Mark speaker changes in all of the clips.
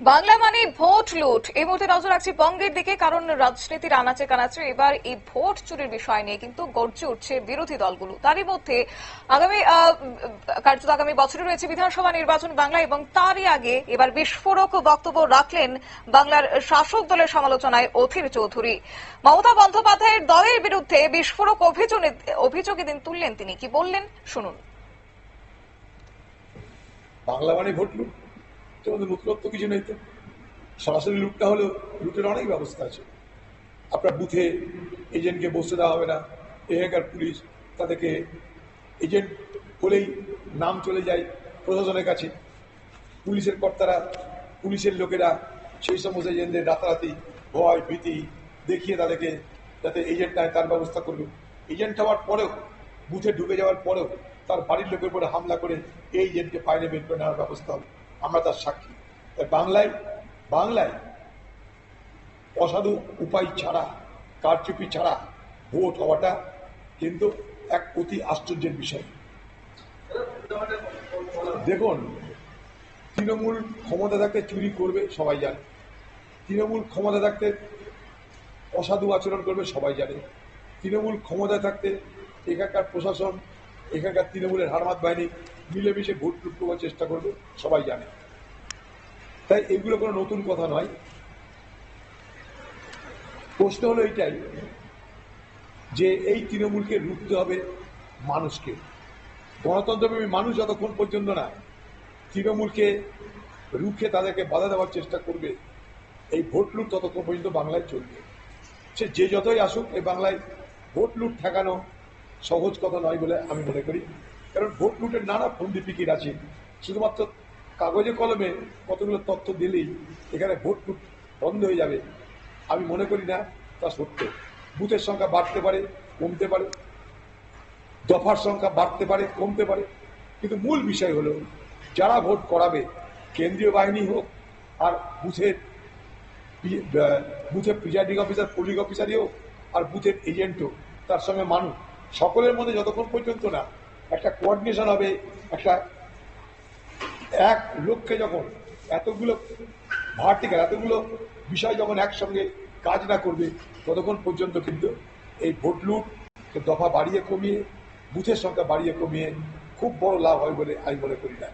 Speaker 1: বাংলা মানে ভোট লুট। এই মুহূর্তে নজর রাখছি বঙ্গের দিকে, কারণ রাজনীতির আনাচে কানাচে এবার এই ভোট চুরির বিষয় নিয়ে কিন্তু গর্জে উঠছে বিরোধী দলগুলো। তারই মধ্যে আগামী কার্যত আগামী বছরে রয়েছে বিধানসভা নির্বাচন বাংলা, এবং তারই আগে এবার বিস্ফোরক বক্তব্য রাখলেন বাংলার শাসক দলের সমালোচনায় অধীর চৌধুরী। মমতা বন্দ্যোপাধ্যায়ের দলের বিরুদ্ধে বিস্ফোরক অভিযোগ এদিন তুললেন তিনি। কি বললেন? শুনুন।
Speaker 2: বাংলা মানে ভোট লুট? তো আমাদের নতুনত্ব কিছু নেই তো। সরাসরি লুটটা হলেও লুটের অনেক ব্যবস্থা আছে। আপনার বুথে এজেন্টকে বসতে দেওয়া হবে না। এখানকার পুলিশ তাদেরকে এজেন্ট বলেই নাম চলে যায় প্রশাসনের কাছে। পুলিশের কর্তারা, পুলিশের লোকেরা সেই সমস্ত এজেন্টদের রাতারাতি ভয়, ভীতি দেখিয়ে তাদেরকে যাতে এজেন্ট নেয়, তার ব্যবস্থা করবে এজেন্ট হওয়ার পরেও, বুথে ঢুকে যাওয়ার পরেও তার বাড়ির লোকের উপরে হামলা করে এই এজেন্টকে বাইরে বের করে নেওয়ার ব্যবস্থা হবে। আমরা তার সাক্ষী। তাই বাংলায় বাংলায় অসাধু উপায় ছাড়া, কারচুপি ছাড়া ভোট হওয়াটা কিন্তু এক অতি আশ্চর্যের বিষয়। দেখুন, তৃণমূল ক্ষমতা থাকতে চুরি করবে সবাই জানে। তৃণমূল ক্ষমতা থাকতে অসাধু আচরণ করবে সবাই জানে। তৃণমূল ক্ষমতা থাকতে এখানকার প্রশাসন, এখানকার তৃণমূলের হারমাত বাহিনী মিলেমিশে ভোট লুট করবার চেষ্টা করবে, সবাই জানে। তাই এগুলো কোনো নতুন কথা নয়। প্রশ্ন হলো এইটাই যে এই তৃণমূলকে রুখতে হবে মানুষকে। গণতন্ত্রপ্রেমী মানুষ যতক্ষণ পর্যন্ত না তৃণমূলকে রুখে তাদেরকে বাধা দেওয়ার চেষ্টা করবে, এই ভোট লুট ততক্ষণ পর্যন্ত বাংলায় চলবে। সে যে যতই আসুক, এই বাংলায় ভোট লুট ঠেকানো সহজ কথা নয় বলে আমি মনে করি। কারণ ভোট লুটের নানা ফন্দি ফিকির আছে। শুধুমাত্র কাগজে কলমে কতগুলো তথ্য দিলেই এখানে ভোট লুট বন্ধ হয়ে যাবে। আমি মনে করি না, তা সত্য। বুথের সংখ্যা বাড়তে পারে, কমতে পারে। দফার সংখ্যা বাড়তে পারে, কমতে পারে। কিন্তু মূল বিষয় হলো, যারা ভোট করাবে, কেন্দ্রীয় বাহিনী হোক আর বুথের বুথের প্রিজাইডিং অফিসার পুলিং অফিসারই হোক আর বুথের এজেন্ট হোক, তার সঙ্গে মানুষ, সকলের মধ্যে যতক্ষণ পর্যন্ত না একটা কোঅর্ডিনেশন হবে, একটা এক লক্ষ্যে যখন এতগুলো ভার্টিক্যাল এতগুলো বিষয় যখন একসঙ্গে কাজ না করবে, ততক্ষণ পর্যন্ত কিন্তু এই ভোট লুট দফা বাড়িয়ে কমিয়ে, বুথের সংখ্যা বাড়িয়ে কমিয়ে খুব বড় লাভ হয় বলে আমি মনে করি না।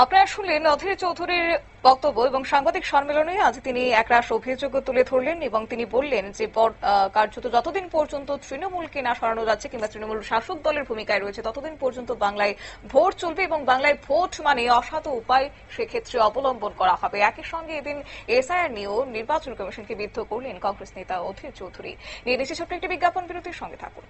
Speaker 1: আপনারা শুনলেন অধীর চৌধুরীর বক্তব্য এবং সাংবাদিক সম্মেলনে আজ তিনি একরাশ অভিযোগ তুলে ধরলেন এবং তিনি বললেন যে কার্যত যতদিন পর্যন্ত তৃণমূলকে না সরানো যাচ্ছে কিংবা তৃণমূল শাসক দলের ভূমিকায় রয়েছে, ততদিন পর্যন্ত বাংলায় ভোট চলবে এবং বাংলায় ভোট মানে অসাধু উপায় সেক্ষেত্রে অবলম্বন করা হবে। একই সঙ্গে এদিন এসআইআর নিয়েও নির্বাচন কমিশনকে বিদ্ধ করলেন কংগ্রেস নেতা অধীর চৌধুরী। নিয়ে ছোট্ট একটি বিজ্ঞাপন, বিরতির সঙ্গে থাকুন।